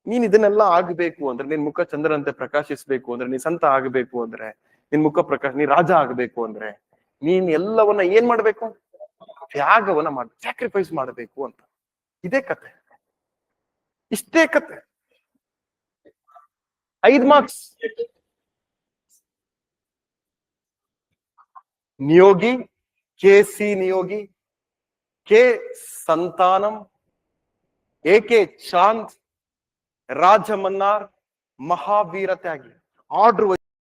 ನೀನ್ ಇದನ್ನೆಲ್ಲ ಆಗ್ಬೇಕು ಅಂದ್ರೆ, ನಿನ್ ಮುಖ ಚಂದ್ರನಂತೆ ಪ್ರಕಾಶಿಸ್ಬೇಕು ಅಂದ್ರೆ, ನೀನ್ ಸಂತ ಆಗ್ಬೇಕು ಅಂದ್ರೆ ನಿನ್ ಮುಖ ಪ್ರಕಾಶ, ನೀ ರಾಜ ಆಗ್ಬೇಕು ಅಂದ್ರೆ ನೀನ್ ಎಲ್ಲವನ್ನ ಏನ್ ಮಾಡ್ಬೇಕು? ತ್ಯಾಗವನ್ನ ಮಾಡ ಸ್ಯಾಕ್ರಿಫೈಸ್ ಮಾಡಬೇಕು ಅಂತ. ಇದೇ ಕತೆ. ಇಷ್ಟೇ ಕತೆ. ಐದ್ marks. Neogi, K C Neogi, K Santhanam A K Chand, Rajamannar, Mahavir Tyagi. Order